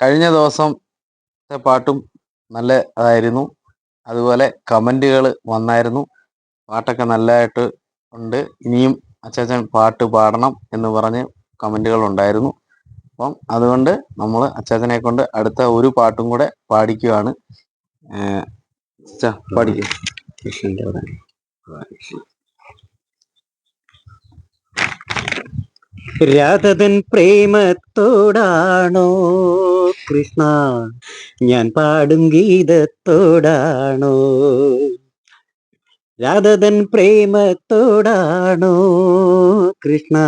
കഴിഞ്ഞ ദിവസത്തെ പാട്ടും നല്ല അതായിരുന്നു. അതുപോലെ കമന്റുകൾ വന്നായിരുന്നു. പാട്ടൊക്കെ നല്ലതായിട്ട് ഉണ്ട്. ഇനിയും അച്ചാച്ചൻ പാട്ട് പാടണം എന്ന് പറഞ്ഞ് കമന്റുകൾ ഉണ്ടായിരുന്നു. അപ്പം അതുകൊണ്ട് നമ്മൾ അച്ചാച്ചനെ കൊണ്ട് അടുത്ത ഒരു പാട്ടും കൂടെ പാടിക്കുകയാണ് പാടിക്കോ. കൃഷ്ണന്റെ രാധതൻ പ്രേമത്തോടാണോ? കൃഷ്ണ ഞാൻ പാടും ഗീതത്തോടാണോ? രാധതൻ പ്രേമത്തോടാണോ? കൃഷ്ണ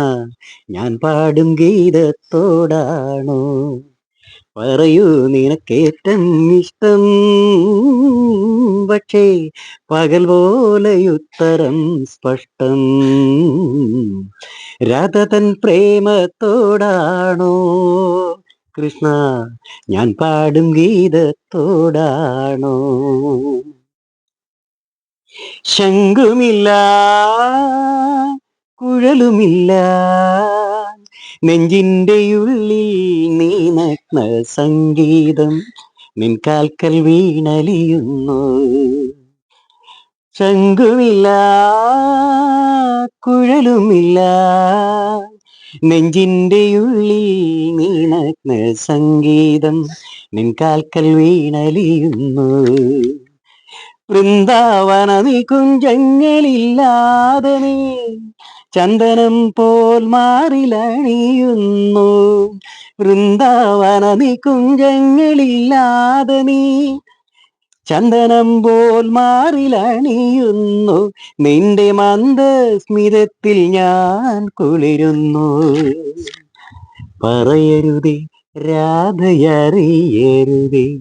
ഞാൻ പാടും ഗീതത്തോടാണോ? പറയൂ നിനക്കേറ്റം ഇഷ്ടം പക്ഷേ പകൽ പോലെ ഉത്തരം സ്പഷ്ടം. രാധതൻ പ്രേമത്തോടാണോ? കൃഷ്ണ ഞാൻ പാടും ഗീതത്തോടാണോ? ശംഖുമില്ല കുഴലുമില്ല. നെഞ്ചിന്റെ ഉള്ളിൽ നീ നഗ്ന സംഗീതം നിൻ കാൽക്കൽ വീണലിയുന്നു. ശങ്കുമില്ല കുഴലുമില്ല നെഞ്ചിന്റെ ഉള്ളിൽ നീ നഗ്ന സംഗീതം നിൻ കാൽക്കൽ വീണലിയുന്നു. വൃന്ദാവന നികുഞ്ചങ്ങളില്ലാതെ നീ ചന്ദനം പോൽ മാറിലണിയുന്നു. വൃന്ദാവന നികുഞ്ചങ്ങളില്ലാതെ നീ ചന്ദനം പോൽ മാറിലണിയുന്നു. നിന്റെ മന്ദ സ്മിതത്തിൽ ഞാൻ കുളിരുന്നു. പറയരുതേ രാധയറിയരുതേ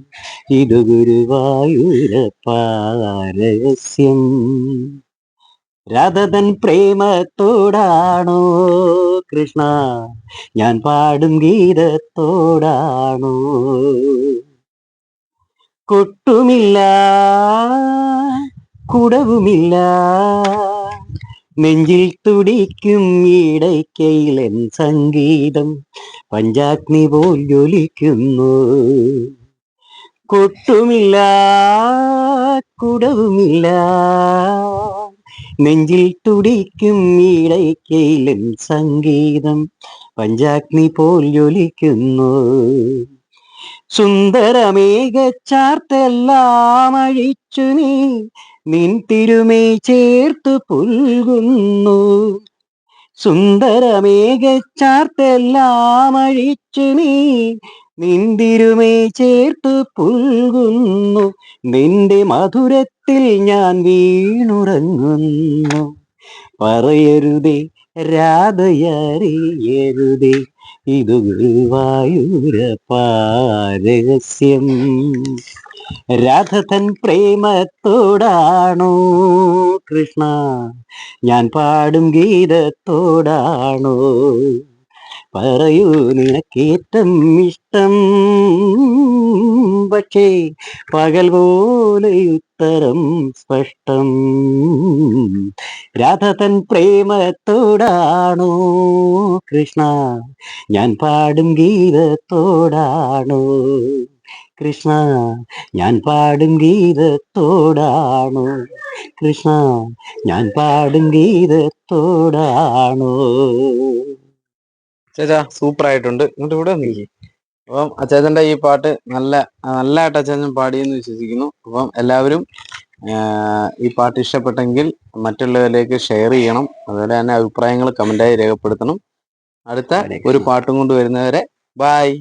ഇത് ഗുരുവായൂരപ്പാരഹസ്യം രാധതൻ പ്രേമത്തോടാണോ കൃഷ്ണ. ഞാൻ പാടും ഗീതത്തോടാണോ. കൊട്ടുമില്ല കുടവുമില്ല. നെഞ്ചിൽ തുടിക്കും ഇടയ്ക്കയിലൻ സംഗീതം പഞ്ചാഗ്നി പോൽ ജ്വലിക്കുന്നു. കൊട്ടുമില്ല കുടവുമില്ല. നെഞ്ചിൽ തുടിക്കും ഇടയ്ക്കയിലൻ സംഗീതം പഞ്ചാഗ്നി പോൽ ജ്വലിക്കുന്നു. സുന്ദരമേഘച്ചാർത്തെല്ലാം അഴിച്ചു നീ നിൻ തിരുമേ ചേർത്തു പുൽകുന്നു. സുന്ദരമേഘച്ചാർത്തെല്ലാം അഴിച്ചു നീ നിന്തിരുമേ ചേർത്ത് പുൽകുന്നു. നിന്റെ മധുരത്തിൽ ഞാൻ വീണുറങ്ങുന്നു. പറയരുതേ രാധയറിയരുതേ ഇത് ഗുരുവായൂരപ്പാരഹസ്യം രാധതൻ പ്രേമത്തോടാണോ കൃഷ്ണ? ഞാൻ പാടും ഗീതത്തോടാണോ പറയൂ നിനക്കേറ്റം ഇഷ്ടം. പക്ഷേ പകൽ പോലെ ഉത്തരം സ്പഷ്ടം രാധതൻ പ്രേമത്തോടാണോ കൃഷ്ണ? ഞാൻ പാടും ഗീതത്തോടാണോ കൃഷ്ണ? ഞാൻ പാടും ഗീതത്തോടാണോ കൃഷ്ണ? ഞാൻ പാടും ഗീതത്തോടാണോ ചേച്ചാ സൂപ്പർ ആയിട്ടുണ്ട് ഇങ്ങോട്ട് ഇവിടെ നിൽക്കി അപ്പം അച്ചാച്ചന്റെ ഈ പാട്ട് നല്ല നല്ലതായിട്ട് അച്ചാച്ചൻ പാടിയെന്ന് വിശ്വസിക്കുന്നു. അപ്പം എല്ലാവരും ഈ പാട്ട് ഇഷ്ടപ്പെട്ടെങ്കിൽ മറ്റുള്ളവരിലേക്ക് ഷെയർ ചെയ്യണം. അതുപോലെ തന്നെ അഭിപ്രായങ്ങൾ കമന്റായി രേഖപ്പെടുത്തണം. അടുത്ത ഒരു പാട്ടും കൊണ്ട് വരുന്നവരെ ബായ്